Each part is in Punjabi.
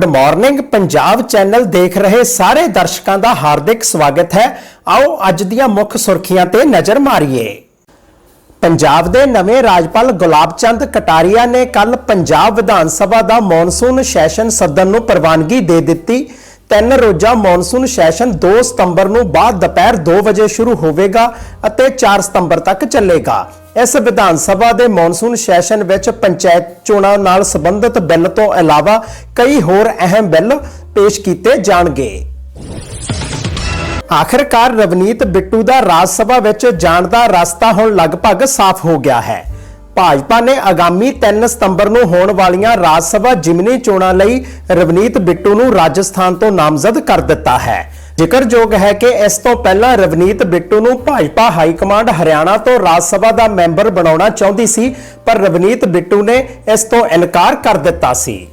ਗੁੱਡ ਮਾਰਨਿੰਗ ਪੰਜਾਬ ਚੈਨਲ ਦੇਖ ਰਹੇ ਸਾਰੇ ਦਰਸ਼ਕਾਂ ਦਾ ਹਾਰਦਿਕ ਸਵਾਗਤ ਹੈ। ਆਓ ਅੱਜ ਦੀਆਂ ਮੁੱਖ ਸੁਰਖੀਆਂ ਤੇ ਨਜ਼ਰ ਮਾਰੀਏ। ਪੰਜਾਬ ਦੇ ਨਵੇਂ ਰਾਜਪਾਲ ਗੁਲਾਬ ਚੰਦ ਕਟਾਰੀਆ ਨੇ ਕੱਲ ਪੰਜਾਬ ਵਿਧਾਨ ਸਭਾ ਦਾ ਮੌਨਸੂਨ ਸੈਸ਼ਨ ਸਦਨ ਨੂੰ ਪ੍ਰਵਾਨਗੀ ਦੇ ਦਿੱਤੀ। ਤਿੰਨ ਰੋਜ਼ਾ ਮੌਨਸੂਨ ਸੈਸ਼ਨ 2 ਸਤੰਬਰ ਨੂੰ ਬਾਅਦ ਦੁਪਹਿਰ 2 ਵਜੇ ਸ਼ੁਰੂ ਹੋਵੇਗਾ ਅਤੇ 4 ਸਤੰਬਰ ਤੱਕ ਚੱਲੇਗਾ। ਇਸ ਵਿਧਾਨ ਸਭਾ ਦੇ ਮੌਨਸੂਨ ਸੈਸ਼ਨ ਵਿੱਚ ਪੰਚਾਇਤ ਚੋਣਾਂ ਨਾਲ ਸੰਬੰਧਿਤ ਬਿੱਲ ਤੋਂ ਇਲਾਵਾ ਕਈ ਹੋਰ ਅਹਿਮ ਬਿੱਲ ਪੇਸ਼ ਕੀਤੇ ਜਾਣਗੇ। ਆਖਰਕਾਰ ਰਵਨੀਤ ਬਿੱਟੂ ਦਾ ਰਾਜ ਸਭਾ ਵਿੱਚ ਜਾਣ ਦਾ ਰਸਤਾ ਹੁਣ ਲਗਭਗ ਸਾਫ਼ ਹੋ ਗਿਆ ਹੈ। ਭਾਜਪਾ ਨੇ ਆਗਾਮੀ 3 ਸਤੰਬਰ ਨੂੰ ਹੋਣ ਵਾਲੀਆਂ ਰਾਜ ਸਭਾ ਜਿਮਨੀ ਚੋਣਾਂ ਲਈ ਰਵਨੀਤ ਬਿੱਟੂ ਨੂੰ ਰਾਜਸਥਾਨ ਤੋਂ ਨਾਮਜ਼ਦ ਕਰ ਦਿੱਤਾ ਹੈ। ਜ਼ਿਕਰਯੋਗ ਹੈ ਕਿ ਇਸ ਤੋਂ ਪਹਿਲਾਂ ਰਵਨੀਤ ਬਿੱਟੂ ਨੂੰ ਭਾਜਪਾ ਹਾਈ ਕਮਾਂਡ ਹਰਿਆਣਾ ਤੋਂ ਰਾਜ ਸਭਾ ਦਾ ਮੈਂਬਰ ਬਣਾਉਣਾ ਚਾਹੁੰਦੀ ਸੀ, ਪਰ ਰਵਨੀਤ ਬਿੱਟੂ ਨੇ ਇਸ ਤੋਂ ਇਨਕਾਰ ਕਰ ਦਿੱਤਾ ਸੀ।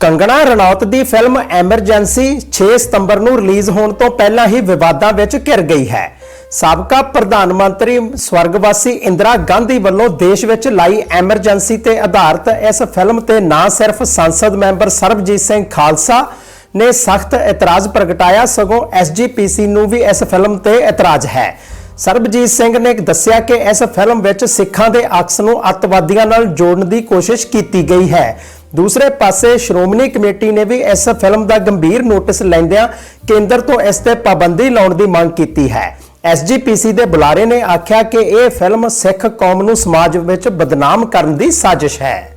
ਕੰਗਣਾ ਰਣੌਤ ਦੀ ਫਿਲਮ ਐਮਰਜੈਂਸੀ 6 ਸਤੰਬਰ ਨੂੰ ਰਿਲੀਜ਼ ਹੋਣ ਤੋਂ ਪਹਿਲਾਂ ਹੀ ਵਿਵਾਦਾਂ ਵਿੱਚ ਘਿਰ ਗਈ ਹੈ। ਸਾਬਕਾ ਪ੍ਰਧਾਨ ਮੰਤਰੀ ਸਵਰਗਵਾਸੀ ਇੰਦਰਾ ਗਾਂਧੀ ਵੱਲੋਂ ਦੇਸ਼ ਵਿੱਚ ਲਾਈ ਐਮਰਜੈਂਸੀ ਤੇ ਆਧਾਰਿਤ ਇਸ ਫਿਲਮ ਤੇ ਨਾ ਸਿਰਫ ਸੰਸਦ ਮੈਂਬਰ ਸਰਬਜੀਤ ਸਿੰਘ ਖਾਲਸਾ ਨੇ ਸਖਤ ਇਤਰਾਜ਼ ਪ੍ਰਗਟਾਇਆ, ਸਗੋਂ ਐਸਜੀਪੀਸੀ ਨੂੰ ਵੀ ਇਸ ਫਿਲਮ ਤੇ ਇਤਰਾਜ਼ ਹੈ। ਸਰਬਜੀਤ ਸਿੰਘ ਨੇ ਦੱਸਿਆ ਕਿ ਇਸ ਫਿਲਮ ਵਿੱਚ ਸਿੱਖਾਂ ਦੇ ਅਕਸ ਨੂੰ ਅੱਤਵਾਦੀਆਂ ਨਾਲ ਜੋੜਨ ਦੀ ਕੋਸ਼ਿਸ਼ ਕੀਤੀ ਗਈ ਹੈ। ਦੂਸਰੇ ਪਾਸੇ ਸ਼੍ਰੋਮਣੀ ਕਮੇਟੀ ਨੇ ਵੀ ਇਸ ਫਿਲਮ ਦਾ ਗੰਭੀਰ ਨੋਟਿਸ ਲੈਂਦਿਆਂ ਕੇਂਦਰ ਤੋਂ ਇਸ ਤੇ ਪਾਬੰਦੀ ਲਾਉਣ ਦੀ ਮੰਗ ਕੀਤੀ ਹੈ। ਐਸਜੀਪੀਸੀ ਦੇ ਬੁਲਾਰੇ ਨੇ ਆਖਿਆ ਕਿ ਇਹ ਫਿਲਮ ਸਿੱਖ ਕੌਮ ਨੂੰ ਸਮਾਜ ਵਿੱਚ ਬਦਨਾਮ ਕਰਨ ਦੀ ਸਾਜ਼ਿਸ਼ ਹੈ।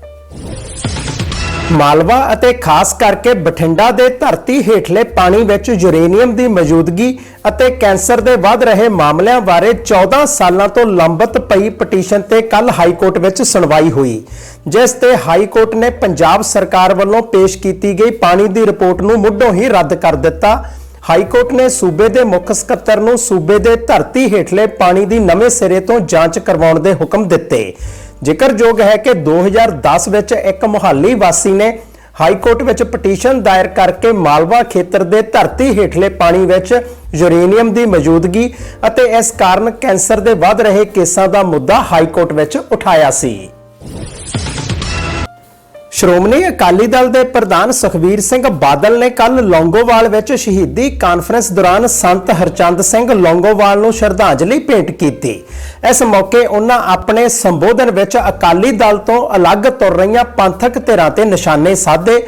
ਮਾਲਵਾ ਅਤੇ ਖਾਸ ਕਰਕੇ ਬਠਿੰਡਾ ਦੇ ਧਰਤੀ ਹੇਠਲੇ ਪਾਣੀ ਵਿੱਚ ਯੂਰੇਨੀਅਮ ਦੀ ਮੌਜੂਦਗੀ ਅਤੇ ਕੈਂਸਰ ਦੇ ਵੱਧ ਰਹੇ ਮਾਮਲਿਆਂ ਬਾਰੇ 14 ਸਾਲਾਂ ਤੋਂ ਲੰਬਤ ਪਈ ਪਟੀਸ਼ਨ ਤੇ ਕੱਲ ਹਾਈ ਕੋਰਟ ਵਿੱਚ ਸੁਣਵਾਈ ਹੋਈ, ਜਿਸ ਤੇ ਹਾਈ ਕੋਰਟ ਨੇ ਪੰਜਾਬ ਸਰਕਾਰ ਵੱਲੋਂ ਪੇਸ਼ ਕੀਤੀ ਗਈ ਪਾਣੀ ਦੀ ਰਿਪੋਰਟ ਨੂੰ ਮੁੱਢੋਂ ਹੀ ਰੱਦ ਕਰ ਦਿੱਤਾ। ਹਾਈ ਕੋਰਟ ਨੇ ਸੂਬੇ ਦੇ ਮੁੱਖ ਸਕੱਤਰ ਨੂੰ ਸੂਬੇ ਦੇ ਧਰਤੀ ਹੇਠਲੇ ਪਾਣੀ ਦੀ ਨਵੇਂ ਸਿਰੇ ਤੋਂ ਜਾਂਚ ਕਰਵਾਉਣ ਦੇ ਹੁਕਮ ਦਿੱਤੇ। ਜ਼ਿਕਰਯੋਗ ਹੈ ਕਿ 2010 ਵਿੱਚ ਇੱਕ ਮੁਹੱਲੀ ਵਾਸੀ ਨੇ ਹਾਈ ਕੋਰਟ ਵਿੱਚ ਪਟੀਸ਼ਨ ਦਾਇਰ ਕਰਕੇ ਮਾਲਵਾ ਖੇਤਰ ਦੇ ਧਰਤੀ ਹੇਠਲੇ ਪਾਣੀ ਵਿੱਚ ਯੂਰੇਨੀਅਮ ਦੀ ਮੌਜੂਦਗੀ ਅਤੇ ਇਸ ਕਾਰਨ ਕੈਂਸਰ ਦੇ ਵੱਧ ਰਹੇ ਕੇਸਾਂ ਦਾ ਮੁੱਦਾ ਹਾਈ ਕੋਰਟ ਵਿੱਚ ਉਠਾਇਆ ਸੀ। ਸ਼੍ਰੋਮਣੀ ਅਕਾਲੀ ਦਲ ਦੇ ਪ੍ਰਧਾਨ ਸੁਖਬੀਰ ਸਿੰਘ ਬਾਦਲ ਨੇ ਕੱਲ ਲੌਂਗੋਵਾਲ ਵਿੱਚ ਸ਼ਹੀਦੀ ਕਾਨਫਰੰਸ ਦੌਰਾਨ ਸੰਤ ਹਰਚੰਦ ਸਿੰਘ ਲੌਂਗੋਵਾਲ ਨੂੰ ਸ਼ਰਧਾਂਜਲੀ ਭੇਂਟ ਕੀਤੀ। ਇਸ ਮੌਕੇ ਉਹਨਾਂ ਆਪਣੇ ਸੰਬੋਧਨ ਵਿੱਚ ਅਕਾਲੀ ਦਲ ਤੋਂ ਅਲੱਗ ਤੁਰ ਰਹੀਆਂ ਪੰਥਕ ਧਿਰਾਂ ਤੇ ਨਿਸ਼ਾਨੇ ਸਾਧੇ।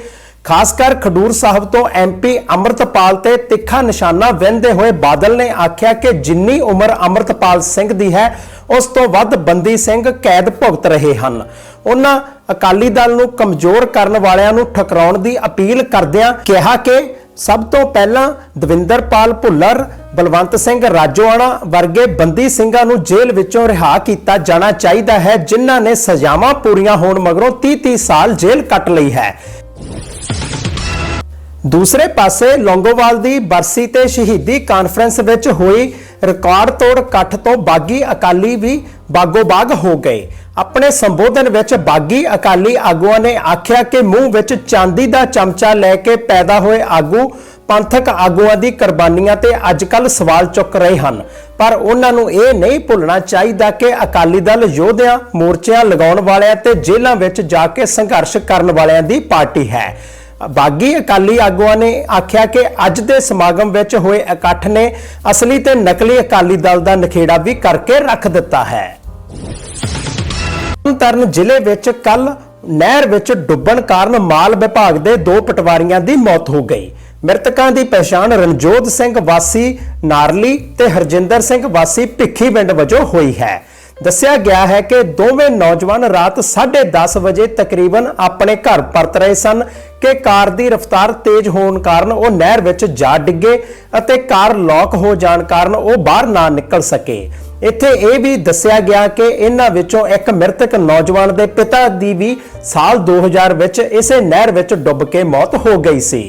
ਖਾਸ ਕਰ ਖਡੂਰ ਸਾਹਿਬ ਤੋਂ ਐਮਪੀ ਅੰਮ੍ਰਿਤਪਾਲ ਤੇ ਤਿੱਖਾ ਨਿਸ਼ਾਨਾ ਵਹਿੰਦੇ ਹੋਏ ਬਾਦਲ ਨੇ ਆਖਿਆ ਕਿ ਜਿੰਨੀ ਉਮਰ ਅੰਮ੍ਰਿਤਪਾਲ ਸਿੰਘ ਦੀ ਹੈ ਉਸ ਤੋਂ ਵੱਧ ਬੰਦੀ ਸਿੰਘ ਕੈਦ ਭੁਗਤ ਰਹੇ ਹਨ। ਉਹਨਾਂ ਅਕਾਲੀ ਦਲ ਨੂੰ ਕਮਜ਼ੋਰ ਕਰਨ ਵਾਲਿਆਂ ਨੂੰ ਠਕਰਾਉਣ ਦੀ ਅਪੀਲ ਕਰਦਿਆਂ ਕਿਹਾ ਕਿ ਸਭ ਤੋਂ ਪਹਿਲਾਂ ਦਵਿੰਦਰਪਾਲ ਭੁੱਲਰ, ਬਲਵੰਤ ਸਿੰਘ ਰਾਜੋਆਣਾ ਵਰਗੇ ਬੰਦੀ ਸਿੰਘਾਂ ਨੂੰ ਜੇਲ੍ਹ ਵਿੱਚੋਂ ਰਿਹਾ ਕੀਤਾ ਜਾਣਾ ਚਾਹੀਦਾ ਹੈ, ਜਿਨ੍ਹਾਂ ਨੇ ਸਜ਼ਾਵਾਂ ਪੂਰੀਆਂ ਹੋਣ ਮਗਰੋਂ 30-30 ਸਾਲ ਜੇਲ੍ਹ ਕੱਟ ਲਈ ਹੈ। ਦੂਸਰੇ ਪਾਸੇ ਲੌਂਗੋਵਾਲ ਦੀ ਬਰਸੀ ਤੇ ਸ਼ਹੀਦੀ ਕਾਨਫਰੰਸ ਵਿੱਚ ਹੋਈ ਰਿਕਾਰਡ ਤੋੜ ਇਕੱਠ ਤੋਂ ਬਾਗੀ ਅਕਾਲੀ ਵੀ ਬਾਗੋ-ਬਾਗ ਹੋ ਗਏ। ਆਪਣੇ ਸੰਬੋਧਨ ਵਿੱਚ ਬਾਗੀ ਅਕਾਲੀ ਆਗੂਆਂ ਨੇ ਆਖਿਆ ਕਿ ਮੂੰਹ ਵਿੱਚ ਚਾਂਦੀ ਦਾ ਚਮਚਾ ਲੈ ਕੇ ਪੈਦਾ ਹੋਏ ਆਗੂ ਪੰਥਕ ਆਗੂਆਂ ਦੀ ਕੁਰਬਾਨੀਆਂ ਤੇ ਅੱਜਕੱਲ ਸਵਾਲ ਚੁੱਕ ਰਹੇ ਹਨ। ਪਰ ਉਹਨਾਂ ਨੂੰ ਇਹ ਨਹੀਂ ਭੁੱਲਣਾ ਚਾਹੀਦਾ ਕਿ ਅਕਾਲੀ ਦਲ ਯੋਧਿਆਂ, ਮੋਰਚਿਆਂ ਲਗਾਉਣ ਵਾਲਿਆਂ ਤੇ ਜੇਲ੍ਹਾਂ ਵਿੱਚ ਜਾ ਕੇ ਸੰਘਰਸ਼ ਕਰਨ ਵਾਲਿਆਂ ਦੀ ਪਾਰਟੀ ਹੈ। ਬਾਗੀ ਅਕਾਲੀ ਆਗੂਆਂ ਨੇ ਆਖਿਆ ਕਿ ਅੱਜ ਦੇ ਸਮਾਗਮ ਵਿੱਚ ਹੋਏ ਇਕੱਠ ਨੇ ਅਸਲੀ ਤੇ ਨਕਲੀ ਅਕਾਲੀ ਦਲ ਦਾ ਨਖੇੜਾ ਵੀ ਕਰਕੇ ਰੱਖ ਦਿੱਤਾ ਹੈ। ਤਰਨਤਾਰਨ ਜ਼ਿਲ੍ਹੇ ਵਿੱਚ ਕੱਲ ਨਹਿਰ ਵਿੱਚ ਡੁੱਬਣ ਕਾਰਨ ਮਾਲ ਵਿਭਾਗ ਦੇ ਦੋ ਪਟਵਾਰੀਆਂ ਦੀ ਮੌਤ ਹੋ ਗਈ। ਮ੍ਰਿਤਕਾਂ ਦੀ ਪਛਾਣ ਰਣਜੋਤ ਸਿੰਘ ਵਾਸੀ ਨਾਰਲੀ ਤੇ ਹਰਜਿੰਦਰ ਸਿੰਘ ਵਾਸੀ ਭਿੱਖੀ ਪਿੰਡ ਵਜੋਂ ਹੋਈ ਹੈ। ਦੱਸਿਆ ਗਿਆ ਹੈ ਕਿ ਦੋਵੇਂ ਨੌਜਵਾਨ ਰਾਤ 10:30 ਵਜੇ ਤਕਰੀਬਨ ਆਪਣੇ ਘਰ ਪਰਤ ਰਹੇ ਸਨ ਕਿ ਕਾਰ ਦੀ ਰਫ਼ਤਾਰ ਤੇਜ਼ ਹੋਣ ਕਾਰਨ ਉਹ ਨਹਿਰ ਵਿੱਚ ਜਾ ਡਿੱਗੇ ਅਤੇ ਕਾਰ ਲੌਕ ਹੋ ਜਾਣ ਕਾਰਨ ਉਹ ਬਾਹਰ ਨਾ ਨਿਕਲ ਸਕੇ। ਇੱਥੇ ਇਹ ਵੀ ਦੱਸਿਆ ਗਿਆ ਕਿ ਇਹਨਾਂ ਵਿੱਚੋਂ ਇੱਕ ਮ੍ਰਿਤਕ ਨੌਜਵਾਨ ਦੇ ਪਿਤਾ ਦੀ ਵੀ ਸਾਲ 2000 ਵਿੱਚ ਇਸੇ ਨਹਿਰ ਵਿੱਚ ਡੁੱਬ ਕੇ ਮੌਤ ਹੋ ਗਈ ਸੀ।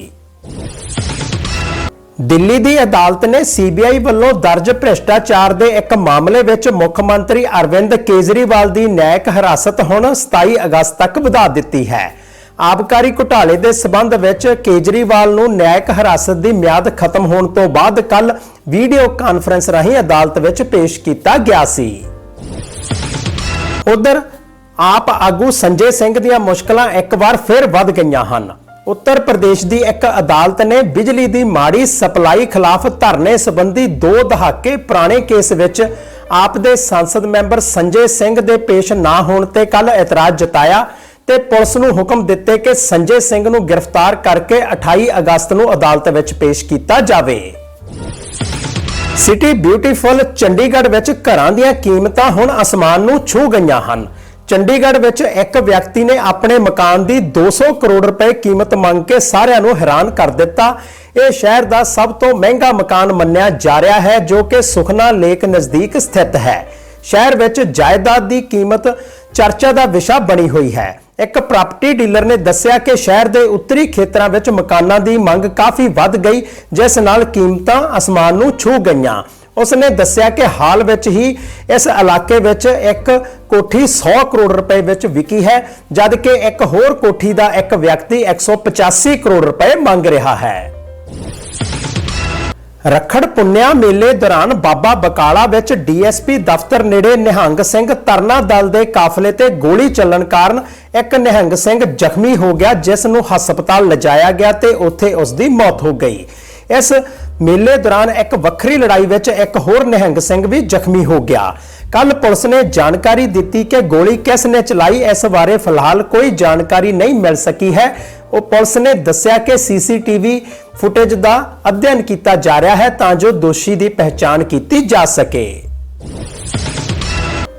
ਦਿੱਲੀ ਦੀ ਅਦਾਲਤ ਨੇ ਸੀਬੀਆਈ ਵੱਲੋਂ ਦਰਜ ਭ੍ਰਿਸ਼ਟਾਚਾਰ ਦੇ ਇੱਕ ਮਾਮਲੇ ਵਿੱਚ ਮੁੱਖ ਮੰਤਰੀ ਅਰਵਿੰਦ ਕੇਜਰੀਵਾਲ ਦੀ ਨਿਆਇਕ ਹਿਰਾਸਤ ਹੁਣ 27 ਅਗਸਤ ਤੱਕ ਵਧਾ ਦਿੱਤੀ ਹੈ। ਆਬਕਾਰੀ ਘੁਟਾਲੇ ਦੇ ਸਬੰਧ ਵਿੱਚ ਕੇਜਰੀਵਾਲ ਨੂੰ ਨਿਆਇਕ ਹਿਰਾਸਤ ਦੀ ਮਿਆਦ ਖਤਮ ਹੋਣ ਤੋਂ ਬਾਅਦ ਕੱਲ ਵੀਡੀਓ ਕਾਨਫਰੰਸ ਰਾਹੀਂ ਅਦਾਲਤ ਵਿੱਚ ਪੇਸ਼ ਕੀਤਾ ਗਿਆ ਸੀ। ਉਧਰ, ਆਪ ਆਗੂ ਸੰਜੇ ਸਿੰਘ ਦੀਆਂ ਮੁਸ਼ਕਲਾਂ ਇੱਕ ਵਾਰ ਫਿਰ ਵੱਧ ਗਈਆਂ ਹਨ। ਉੱਤਰ ਪ੍ਰਦੇਸ਼ ਦੀ ਇੱਕ ਅਦਾਲਤ ਨੇ ਬਿਜਲੀ ਦੀ ਮਾੜੀ ਸਪਲਾਈ ਖਿਲਾਫ ਧਰਨੇ ਸੰਬੰਧੀ 2 ਦਹਾਕੇ ਪੁਰਾਣੇ ਕੇਸ ਵਿੱਚ ਆਪ ਦੇ ਸੰਸਦ ਮੈਂਬਰ ਸੰਜੇ ਸਿੰਘ ਦੇ ਪੇਸ਼ ਨਾ ਹੋਣ ਤੇ ਕੱਲ ਇਤਰਾਜ਼ ਜਤਾਇਆ ਤੇ ਪੁਲਿਸ ਨੂੰ ਹੁਕਮ ਦਿੱਤੇ ਕਿ ਸੰਜੇ ਸਿੰਘ ਨੂੰ ਗ੍ਰਿਫਤਾਰ ਕਰਕੇ 28 ਅਗਸਤ ਨੂੰ ਅਦਾਲਤ ਵਿੱਚ ਪੇਸ਼ ਕੀਤਾ ਜਾਵੇ। ਸਿਟੀ ਬਿਊਟੀਫੁਲ ਚੰਡੀਗੜ੍ਹ ਵਿੱਚ ਘਰਾਂ ਦੀਆਂ ਕੀਮਤਾਂ ਹੁਣ ਅਸਮਾਨ ਨੂੰ ਛੂ ਗਈਆਂ ਹਨ। ਚੰਡੀਗੜ੍ਹ ਵਿੱਚ ਇੱਕ ਵਿਅਕਤੀ ਨੇ ਆਪਣੇ ਮਕਾਨ ਦੀ 200 ਕਰੋੜ ਰੁਪਏ ਕੀਮਤ ਮੰਗ ਕੇ ਸਾਰਿਆਂ ਨੂੰ ਹੈਰਾਨ ਕਰ ਦਿੱਤਾ। ਇਹ ਸ਼ਹਿਰ ਦਾ ਸਭ ਤੋਂ ਮਹਿੰਗਾ ਮਕਾਨ ਮੰਨਿਆ ਜਾ ਰਿਹਾ ਹੈ, ਜੋ ਕਿ ਸੁਖਨਾ ਲੇਕ ਨਜ਼ਦੀਕ ਸਥਿਤ ਹੈ। ਸ਼ਹਿਰ ਵਿੱਚ ਜਾਇਦਾਦ ਦੀ ਕੀਮਤ ਚਰਚਾ ਦਾ ਵਿਸ਼ਾ ਬਣੀ ਹੋਈ ਹੈ। ਇੱਕ ਪ੍ਰਾਪਰਟੀ ਡੀਲਰ ਨੇ ਦੱਸਿਆ ਕਿ ਸ਼ਹਿਰ ਦੇ ਉੱਤਰੀ ਖੇਤਰਾਂ ਵਿੱਚ ਮਕਾਨਾਂ ਦੀ ਮੰਗ ਕਾਫੀ ਵੱਧ ਗਈ, ਜਿਸ ਨਾਲ ਕੀਮਤਾਂ ਅਸਮਾਨ ਨੂੰ ਛੂ ਗਈਆਂ। ਉਸ ਨੇ ਦੱਸਿਆ ਕਿ ਹਾਲ ਵਿੱਚ ਹੀ ਇਸ ਇਲਾਕੇ ਵਿੱਚ ਇੱਕ ਕੋਠੀ 100 ਕਰੋੜ ਰੁਪਏ ਵਿੱਚ ਵਿਕੀ ਹੈ, ਜਦ ਕਿ ਇੱਕ ਹੋਰ ਕੋਠੀ ਦਾ ਇੱਕ ਵਿਅਕਤੀ 185 ਕਰੋੜ ਰੁਪਏ ਮੰਗ ਰਿਹਾ ਹੈ। ਰੱਖੜ ਪੁੰਨਿਆ ਮੇਲੇ ਦੌਰਾਨ ਬਾਬਾ ਬਕਾਲਾ ਵਿੱਚ ਡੀਐਸਪੀ ਦਫ਼ਤਰ ਨੇੜੇ ਨਿਹੰਗ ਸਿੰਘ ਤਰਨਾ ਦਲ ਦੇ ਕਾਫਲੇ ਤੇ ਗੋਲੀ ਚੱਲਣ ਕਾਰਨ ਇੱਕ ਨਿਹੰਗ ਸਿੰਘ ਜ਼ਖਮੀ ਹੋ ਗਿਆ, ਜਿਸ ਨੂੰ ਹਸਪਤਾਲ ਲਿਜਾਇਆ ਗਿਆ ਤੇ ਉੱਥੇ ਉਸ ਦੀ ਮੌਤ ਹੋ ਗਈ। ਇਸ ਮੇਲੇ ਦੌਰਾਨ ਇੱਕ ਵੱਖਰੀ ਲੜਾਈ ਵਿੱਚ ਇੱਕ ਹੋਰ ਨਿਹੰਗ ਸਿੰਘ ਵੀ ਜ਼ਖਮੀ ਹੋ ਗਿਆ। ਕੱਲ ਪੁਲਿਸ ਨੇ ਜਾਣਕਾਰੀ ਦਿੱਤੀ ਕਿ ਗੋਲੀ ਕਿਸ ਨੇ ਚਲਾਈ, ਇਸ ਬਾਰੇ ਫਿਲਹਾਲ ਕੋਈ ਜਾਣਕਾਰੀ ਨਹੀਂ ਮਿਲ ਸਕੀ ਹੈ। ਉਹ ਪੁਲਿਸ ਨੇ ਦੱਸਿਆ ਕਿ ਸੀਸੀਟੀਵੀ ਫੁਟੇਜ ਦਾ ਅਧਿਐਨ ਕੀਤਾ ਜਾ ਰਿਹਾ ਹੈ ਤਾਂ ਜੋ ਦੋਸ਼ੀ ਦੀ ਪਹਿਚਾਣ ਕੀਤੀ ਜਾ ਸਕੇ।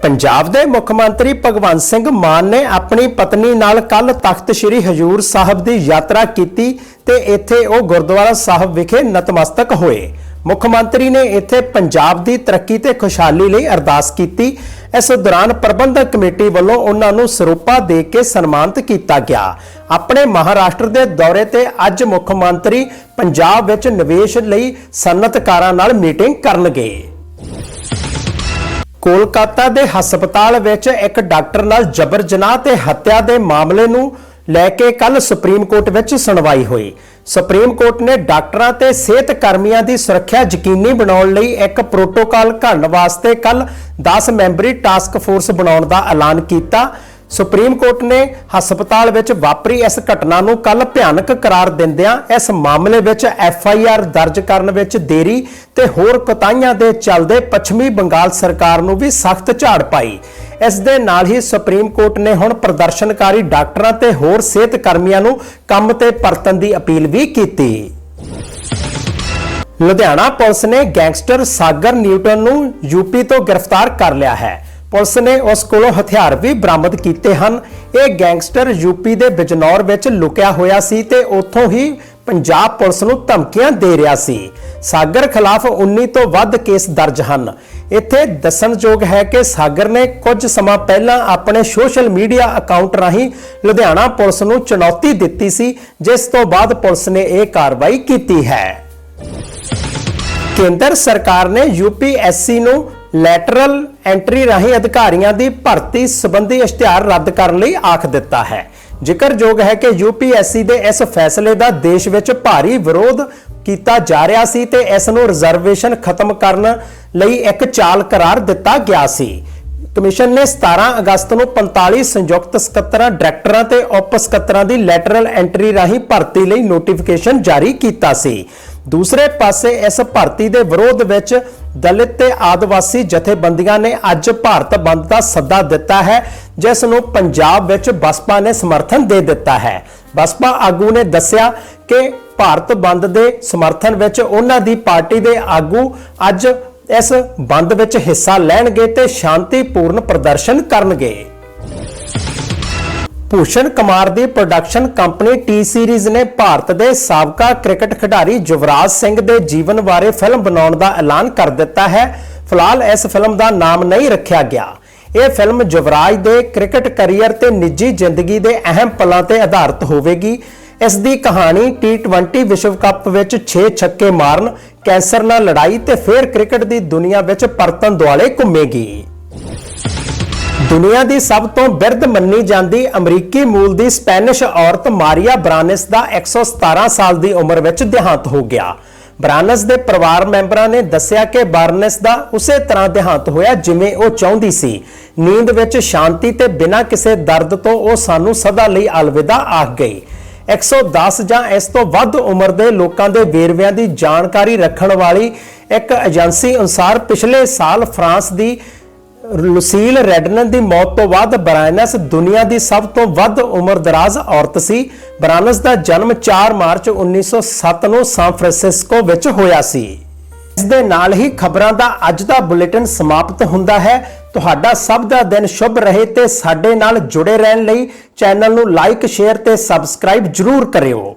ਪੰਜਾਬ ਦੇ ਮੁੱਖ ਮੰਤਰੀ ਭਗਵੰਤ ਸਿੰਘ ਮਾਨ ਨੇ ਆਪਣੀ ਪਤਨੀ ਨਾਲ ਕੱਲ ਤਖਤ ਸ੍ਰੀ ਹਜੂਰ ਸਾਹਿਬ ਦੀ ਯਾਤਰਾ ਕੀਤੀ ਤੇ ਇੱਥੇ ਉਹ ਗੁਰਦੁਆਰਾ ਸਾਹਿਬ ਵਿਖੇ ਨਤਮਸਤਕ ਹੋਏ। ਮੁੱਖ ਮੰਤਰੀ ਨੇ ਇੱਥੇ ਪੰਜਾਬ ਦੀ ਤਰੱਕੀ ਤੇ ਖੁਸ਼ਹਾਲੀ ਲਈ ਅਰਦਾਸ ਕੀਤੀ। ਇਸ ਦੌਰਾਨ ਪ੍ਰਬੰਧਕ ਕਮੇਟੀ ਵੱਲੋਂ ਉਹਨਾਂ ਨੂੰ ਸਰੂਪਾ ਦੇ ਕੇ ਸਨਮਾਨਿਤ ਕੀਤਾ ਗਿਆ। ਆਪਣੇ ਮਹਾਰਾਸ਼ਟਰ ਦੇ ਦੌਰੇ ਤੇ ਅੱਜ ਮੁੱਖ ਮੰਤਰੀ ਪੰਜਾਬ ਵਿੱਚ ਨਿਵੇਸ਼ ਲਈ ਸਨਅਤਕਾਰਾਂ ਨਾਲ ਮੀਟਿੰਗ ਕਰਨਗੇ। ਕੋਲਕਾਤਾ ਦੇ ਹਸਪਤਾਲ ਵਿੱਚ ਇੱਕ ਡਾਕਟਰ ਨਾਲ ਜਬਰ ਜਨਾਹ ਤੇ ਹੱਤਿਆ ਦੇ ਮਾਮਲੇ ਨੂੰ ਲੈ ਕੇ ਕੱਲ ਸੁਪਰੀਮ ਕੋਰਟ ਵਿੱਚ ਸੁਣਵਾਈ ਹੋਈ। ਸੁਪਰੀਮ ਕੋਰਟ ਨੇ ਡਾਕਟਰਾਂ ਤੇ ਸਿਹਤ ਕਰਮੀਆਂ ਦੀ ਸੁਰੱਖਿਆ ਯਕੀਨੀ ਬਣਾਉਣ ਲਈ ਇੱਕ ਪ੍ਰੋਟੋਕਾਲ ਘੜਨ ਵਾਸਤੇ ਕੱਲ 10 ਮੈਂਬਰੀ ਟਾਸਕ ਫੋਰਸ ਬਣਾਉਣ ਦਾ ਐਲਾਨ ਕੀਤਾ। ਸੁਪਰੀਮ ਕੋਰਟ ਨੇ ਹਸਪਤਾਲ ਵਿੱਚ ਵਾਪਰੀ ਇਸ ਘਟਨਾ ਨੂੰ ਕੱਲ ਭਿਆਨਕ ਕਰਾਰ ਦਿੰਦਿਆਂ ਇਸ ਮਾਮਲੇ ਵਿੱਚ ਐਫ ਆਈ ਆਰ ਦਰਜ ਕਰਨ ਵਿੱਚ ਦੇਰੀ ਤੇ ਹੋਰ ਕੋਤਾਹੀਆਂ ਦੇ ਚੱਲਦੇ ਪੱਛਮੀ ਬੰਗਾਲ ਸਰਕਾਰ ਨੂੰ ਵੀ ਸਖਤ ਝਾੜ ਪਾਈ। ਇਸ ਦੇ ਨਾਲ ਹੀ ਸੁਪਰੀਮ ਕੋਰਟ ਨੇ ਹੁਣ ਪ੍ਰਦਰਸ਼ਨਕਾਰੀ ਡਾਕਟਰਾਂ ਤੇ ਹੋਰ ਸਿਹਤ ਕਰਮੀਆਂ ਨੂੰ ਕੰਮ ਤੇ ਪਰਤਣ ਦੀ ਅਪੀਲ ਵੀ ਕੀਤੀ। ਲੁਧਿਆਣਾ ਪੁਲਿਸ ਨੇ ਗੈਂਗਸਟਰ ਸਾਗਰ ਨਿਊਟਨ ਨੂੰ ਯੂਪੀ ਤੋਂ ਗ੍ਰਿਫਤਾਰ ਕਰ ਲਿਆ ਹੈ। ਪੁਲਿਸ ਨੇ ਉਸ ਕੋਲੋਂ ਹਥਿਆਰ ਵੀ ਬਰਾਮਦ ਕੀਤੇ ਹਨ। ਇਹ ਗੈਂਗਸਟਰ ਯੂਪੀ ਦੇ ਬਿਜਨੌਰ ਵਿੱਚ ਲੁਕਿਆ ਹੋਇਆ ਸੀ ਤੇ ਉੱਥੋਂ ਹੀ ਪੰਜਾਬ ਪੁਲਿਸ ਨੂੰ ਧਮਕੀਆਂ ਦੇ ਰਿਹਾ ਸੀ। ਸਾਗਰ ਖਿਲਾਫ 19 ਤੋਂ ਵੱਧ ਕੇਸ ਦਰਜ ਹਨ। ਇੱਥੇ ਦੱਸਣਯੋਗ ਹੈ ਕਿ ਸਾਗਰ ਨੇ ਕੁਝ ਸਮਾਂ ਪਹਿਲਾਂ ਆਪਣੇ ਸੋਸ਼ਲ ਮੀਡੀਆ ਅਕਾਊਂਟ ਰਾਹੀਂ ਲੁਧਿਆਣਾ ਪੁਲਿਸ ਨੂੰ ਚੁਣੌਤੀ ਦਿੱਤੀ ਸੀ, ਜਿਸ ਤੋਂ ਬਾਅਦ ਪੁਲਿਸ ਨੇ ਇਹ ਕਾਰਵਾਈ ਕੀਤੀ ਹੈ। ਕੇਂਦਰ ਸਰਕਾਰ ਨੇ ਯੂਪੀਐਸਸੀ ਨੂੰ ਲੈਟਰਲ ਐਂਟਰੀ ਰਾਹੀਂ ਅਧਿਕਾਰੀਆਂ ਦੀ ਭਰਤੀ ਸੰਬੰਧੀ ਇਸ਼ਤਿਹਾਰ ਰੱਦ ਕਰਨ ਲਈ ਆਖ ਦਿੱਤਾ ਹੈ। ਜ਼ਿਕਰਯੋਗ ਹੈ ਕਿ ਯੂਪੀਐਸਸੀ ਦੇ ਇਸ ਫੈਸਲੇ ਦਾ ਦੇਸ਼ ਵਿੱਚ ਭਾਰੀ ਵਿਰੋਧ ਕੀਤਾ ਜਾ ਰਿਹਾ ਸੀ ਤੇ ਇਸ ਨੂੰ ਰਿਜ਼ਰਵੇਸ਼ਨ ਖਤਮ ਕਰਨ ਲਈ ਇੱਕ ਚਾਲ ਕਰਾਰ ਦਿੱਤਾ ਗਿਆ ਸੀ। ਕਮਿਸ਼ਨ ਨੇ 17 ਅਗਸਤ ਨੂੰ 45 ਸੰਯੁਕਤ ਸਕੱਤਰਾਂ, ਡਾਇਰੈਕਟਰਾਂ ਤੇ ਉਪ ਸਕੱਤਰਾਂ ਦੀ ਲੈਟਰਲ ਐਂਟਰੀ ਰਾਹੀਂ ਭਰਤੀ ਲਈ ਨੋਟੀਫਿਕੇਸ਼ਨ ਜਾਰੀ ਕੀਤਾ ਸੀ। ਦੂਸਰੇ ਪਾਸੇ ਇਸ ਭਰਤੀ ਦੇ ਵਿਰੋਧ ਵਿੱਚ ਦਲਿਤ ਤੇ ਆਦਿਵਾਸੀ ਜਥੇਬੰਦੀਆਂ ਨੇ ਅੱਜ ਭਾਰਤ ਬੰਦ ਦਾ ਸੱਦਾ ਦਿੱਤਾ ਹੈ, ਜਿਸ ਨੂੰ ਪੰਜਾਬ ਵਿੱਚ ਬਸਪਾ ਨੇ ਸਮਰਥਨ ਦੇ ਦਿੱਤਾ ਹੈ। ਬਸਪਾ ਆਗੂ ਨੇ ਦੱਸਿਆ ਕਿ ਭਾਰਤ ਬੰਦ ਦੇ ਸਮਰਥਨ ਵਿੱਚ ਉਹਨਾਂ ਦੀ ਪਾਰਟੀ ਦੇ ਆਗੂ ਅੱਜ ਇਸ ਬੰਦ ਵਿੱਚ ਹਿੱਸਾ ਲੈਣਗੇ ਤੇ ਸ਼ਾਂਤੀਪੂਰਨ ਪ੍ਰਦਰਸ਼ਨ ਕਰਨਗੇ। ਭੂਸ਼ਣ ਕੁਮਾਰ ਦੀ ਪ੍ਰੋਡਕਸ਼ਨ ਕੰਪਨੀ ਟੀ ਸੀਰੀਜ਼ ਨੇ ਭਾਰਤ ਦੇ ਸਾਬਕਾ ਕ੍ਰਿਕਟ ਖਿਡਾਰੀ ਯੁਵਰਾਜ ਸਿੰਘ ਦੇ ਜੀਵਨ ਬਾਰੇ ਫਿਲਮ ਬਣਾਉਣ ਦਾ ਐਲਾਨ ਕਰ ਦਿੱਤਾ ਹੈ। ਫਿਲਹਾਲ ਇਸ ਫਿਲਮ ਦਾ ਨਾਮ ਨਹੀਂ ਰੱਖਿਆ ਗਿਆ। ਇਹ ਫਿਲਮ ਯੁਵਰਾਜ ਦੇ ਕ੍ਰਿਕਟ ਕੈਰੀਅਰ ਤੇ ਨਿੱਜੀ ਜ਼ਿੰਦਗੀ ਦੇ ਅਹਿਮ ਪਲਾਂ ਤੇ ਆਧਾਰਿਤ ਹੋਵੇਗੀ। ਇਸ ਦੀ ਕਹਾਣੀ T20 ਵਿਸ਼ਵ ਕੱਪ ਵਿੱਚ 6 ਛੱਕੇ ਮਾਰਨ, ਕੈਂਸਰ ਨਾਲ ਲੜਾਈ ਤੇ ਫਿਰ ਕ੍ਰਿਕਟ ਦੀ ਦੁਨੀਆ ਵਿੱਚ ਪਰਤਨ ਦੁਆਲੇ ਘੁੰਮੇਗੀ। ਦੁਨੀਆ ਦੀ ਸਭ ਤੋਂ ਬਿਰਧ ਮੰਨੀ ਜਾਂਦੀ ਅਮਰੀਕੀ ਮੂਲ ਦੀ ਸਪੈਨਿਸ਼ ਔਰਤ ਮਾਰੀਆ ਬ੍ਰਾਨਿਸ ਦਾ 117 ਸਾਲ ਦੀ ਉਮਰ ਵਿੱਚ ਦੇਹਾਂਤ ਹੋ ਗਿਆ। ਬਰਾਨਸ ਦੇ ਪਰਿਵਾਰ ਮੈਂਬਰਾਂ ਨੇ ਦੱਸਿਆ ਕਿ ਬਾਰਨਸ ਦਾ ਉਸੇ ਤਰ੍ਹਾਂ ਦੇਹਾਂਤ ਹੋਇਆ ਜਿਵੇਂ ਉਹ ਚਾਹੁੰਦੀ ਸੀ। ਨੀਂਦ ਵਿੱਚ ਸ਼ਾਂਤੀ ਤੇ ਬਿਨਾਂ ਕਿਸੇ ਦਰਦ ਤੋਂ ਉਹ ਸਾਨੂੰ ਸਦਾ ਲਈ ਅਲਵਿਦਾ ਆਖ ਗਈ। 110 ਜਾਂ ਇਸ ਤੋਂ ਵੱਧ ਉਮਰ ਦੇ ਲੋਕਾਂ ਦੇ ਵੇਰਵਿਆਂ ਦੀ ਜਾਣਕਾਰੀ ਰੱਖਣ ਵਾਲੀ ਇੱਕ ਏਜੰਸੀ ਅਨੁਸਾਰ ਪਿਛਲੇ ਸਾਲ ਫਰਾਂਸ ਦੀ ਲੁਸੀਲ ਰੈਡਨਨ ਦੀ ਮੌਤ ਤੋਂ ਬਾਅਦ ਬਰਾਇਨਸ ਦੁਨੀਆ ਦੀ ਸਭ ਤੋਂ ਵੱਧ ਉਮਰਦਰਾਜ਼ ਔਰਤ ਸੀ। ਬਰਾਨਸ ਦਾ ਜਨਮ 4 ਮਾਰਚ 1907 ਨੂੰ ਸਾਨ ਫਰਾਂਸਿਸਕੋ ਵਿੱਚ ਹੋਇਆ ਸੀ। ਇਸ ਦੇ ਨਾਲ ਹੀ ਖਬਰਾਂ ਦਾ ਅੱਜ ਦਾ ਬੁਲੇਟਿਨ ਸਮਾਪਤ ਹੁੰਦਾ ਹੈ। ਤੁਹਾਡਾ ਸਭ ਦਾ ਦਿਨ ਸ਼ੁਭ ਰਹੇ ਤੇ ਸਾਡੇ ਨਾਲ ਜੁੜੇ ਰਹਿਣ ਲਈ ਚੈਨਲ ਨੂੰ ਲਾਈਕ, ਸ਼ੇਅਰ ਤੇ ਸਬਸਕ੍ਰਾਈਬ ਜਰੂਰ ਕਰਿਓ।